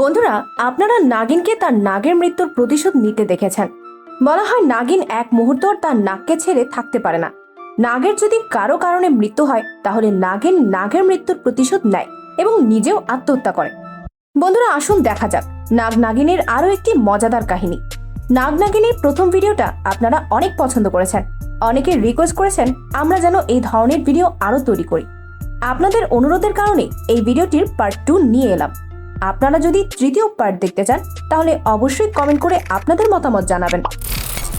বন্ধুরা, আপনারা নাগিনকে তার নাগের মৃত্যুর প্রতিশোধ নিতে দেখেছেন। বলা হয় নাগিন এক মুহূর্ত তার নাককে ছেড়ে থাকতে পারে না। নাগের যদি কারও কারণে মৃত্যু হয়, তাহলে নাগিন নাগের মৃত্যুর প্রতিশোধ নেয় এবং নিজেও আত্মহত্যা করে। বন্ধুরা, আসুন দেখা যাক নাগ নাগিনের আরও একটি মজাদার কাহিনী। নাগ নাগিনীর প্রথম ভিডিওটা আপনারা অনেক পছন্দ করেছেন। অনেকে রিকোয়েস্ট করেছেন, আমরা যেন এই ধরনের ভিডিও আরও তৈরি করি। আপনাদের অনুরোধের কারণে এই ভিডিওটির পার্ট টু নিয়ে এলাম। আপনারা যদি তৃতীয় পার্ট দেখতে চান, তাহলে অবশ্যই কমেন্ট করে আপনাদের মতামত জানাবেন।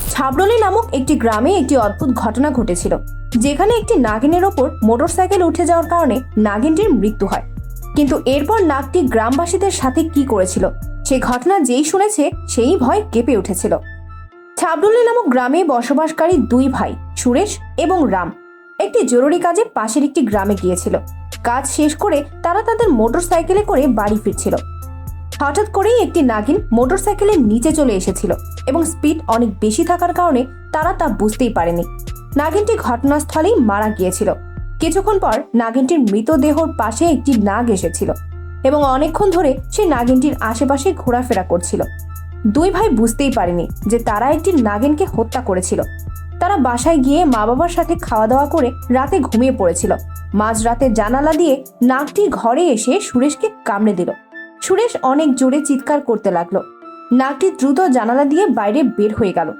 ছাবরলি নামক একটি গ্রামে একটি অদ্ভুত ঘটনা ঘটেছিল, যেখানে একটি নাগিনের ওপর মোটরসাইকেল উঠে যাওয়ার কারণে নাগিনটির মৃত্যু হয়। কিন্তু এরপর নাগটি গ্রামবাসীদের সাথে কি করেছিল, সে ঘটনা যেই শুনেছে, সেই ভয় কেঁপে উঠেছিল। ছাবরলি নামক গ্রামে বসবাসকারী দুই ভাই, সুরেশ এবং রাম। একটি জরুরি কাজে পাশের একটি গ্রামে গিয়েছিল। কাজ শেষ করে তারা তাদের মোটরসাইকেলে করে বাড়ি ফিরছিল। হঠাৎ করেই একটি নাগিন মোটরসাইকেলের নিচে চলে এসেছিল এবং স্পিড অনেক বেশি থাকার কারণে তারা তা বুঝতেই পারেনি। নাগিনটি ঘটনাস্থলেই মারা গিয়েছিল। কিছুক্ষণ পর নাগিনটির মৃতদেহর পাশে একটি নাগ এসেছিল এবং অনেকক্ষণ ধরে সে নাগিনটির আশেপাশে ঘোরাফেরা করছিল। দুই ভাই বুঝতেই পারেনি যে তারা একটি নাগিনকে হত্যা করেছিল। তারা বাসায় গিয়ে মা বাবার সাথে খাওয়া দাওয়া করে রাতে ঘুমিয়ে পড়েছিল। মাঝরাতে জানালা দিয়ে নাকটি ঘরে এসে সুরেশকে কামড়ে দিল। সুরেশ অনেক জোরে চিৎকার করতে লাগল। নাকটি দ্রুত জানালা দিয়ে বাইরে বের হয়ে গেল।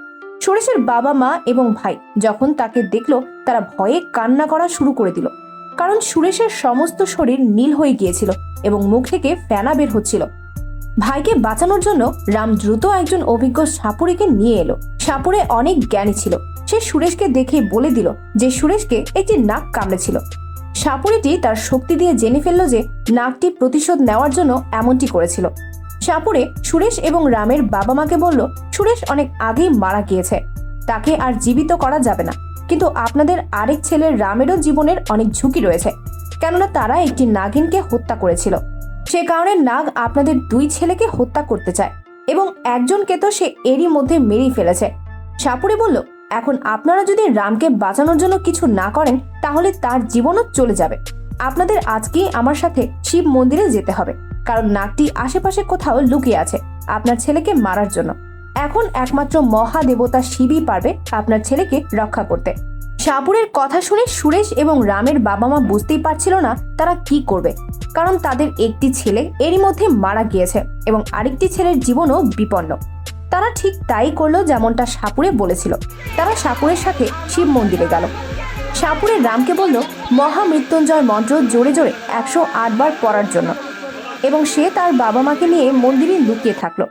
সুরেশের বাবা মা এবং ভাই যখন তাকে দেখল, তারা ভয়ে কান্না করা শুরু করে দিল। কারণ সুরেশের সমস্ত শরীর নীল হয়ে গিয়েছিল এবং মুখ থেকে ফেনা বের হচ্ছিল। ভাইকে বাঁচানোর জন্য রাম দ্রুত একজন অভিজ্ঞ সাপুড়েকে নিয়ে এলো। সাপুড়ে অনেক জ্ঞানী ছিল। সে সুরেশকে দেখে বলে দিল যে সুরেশকে একটি নাক কামড়েছিল। সাপুড়েটি তার শক্তি দিয়ে জেনে ফেলল যে নাকটি প্রতিশোধ নেওয়ার জন্য এমনটি করেছিল। সাপুড়ে সুরেশ এবং রামের বাবা মাকে বলল, সুরেশ অনেক আগেই মারা গিয়েছে। তাকে আর জীবিত করা যাবে না। কিন্তু আপনাদের আরেক ছেলের রামেরও জীবনের অনেক ঝুঁকি রয়েছে। কেননা তারা একটি নাগিনকে হত্যা করেছিল। সে কারণে নাগ আপনাদের দুই ছেলেকে হত্যা করতে চায় এবং একজনকে তো সে এরই মধ্যে মেরেই ফেলেছে। সাপুরে বলল, এখন আপনারা যদি রামকে বাঁচানোর জন্য কিছু না করেন তাহলে তার জীবনও চলে যাবে। আপনাদের আজকেই আমার সাথে শিব মন্দিরে যেতে হবে, কারণ নাকটি আশেপাশে কোথাও লুকিয়ে আছে আপনার ছেলেকে মারার জন্য। এখন একমাত্র মহাদেবতা শিবই পারবে আপনার ছেলেকে রক্ষা করতে। সাপুরের কথা শুনে সুরেশ এবং রামের বাবা মা বুঝতেই পারছিল না তারা কি করবে, কারণ তাদের একটি ছেলে এরই মধ্যে মারা গিয়েছে এবং আরেকটি ছেলের জীবনও বিপন্ন। তারা ঠিক তাই করল যেমনটা সাপুরে বলেছিল। তারা সাপুরের সাথে শিব মন্দিরে গেল। সাপুরে রামকে বলল, মহামৃত্যুঞ্জয় মন্ত্র জোরে জোরে একশো আট বার পড়ার জন্য। এবং সে তার বাবা মাকে নিয়ে মন্দিরে লুকিয়ে থাকল।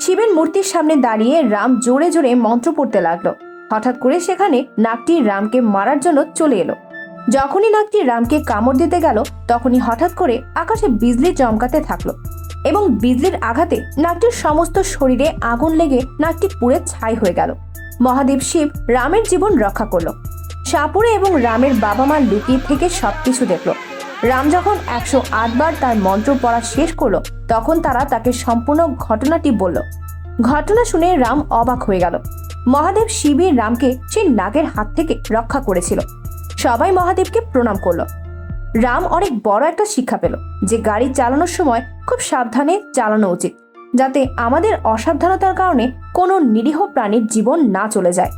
শিবের মূর্তির সামনে দাঁড়িয়ে রাম জোরে জোরে মন্ত্র পড়তে লাগল। হঠাৎ করে সেখানে নাকটি রামকে মারার জন্য চলে এলো। যখনই নাকটি রামকে কামড় দিতে গেল, তখনই হঠাৎ করে আকাশে বিজলি চমকাতে থাকল এবং বিজলির আঘাতে নাকটির সমস্ত শরীরে আগুন লেগে নাকটি পুড়ে ছাই হয়ে গেল। মহাদেব শিব রামের জীবন রক্ষা করল। সাপুরে এবং রামের বাবা মা লুকিয়ে থেকে সবকিছু দেখল। রাম যখন একশো আট বার তার মন্ত্র পড়া শেষ করল, তখন তারা তাকে সম্পূর্ণ ঘটনাটি বলল। ঘটনা শুনে রাম অবাক হয়ে গেল। মহাদেব শিবের রামকে সেই নাগের হাত থেকে রক্ষা করেছিল। সবাই মহাদেবকে প্রণাম করল। রাম অনেক বড় একটা শিক্ষা পেল যে গাড়ি চালানোর সময় খুব সাবধানে চালানো উচিত, যাতে আমাদের অসাবধানতার কারণে কোনো নিরীহ প্রাণীর জীবন না চলে যায়।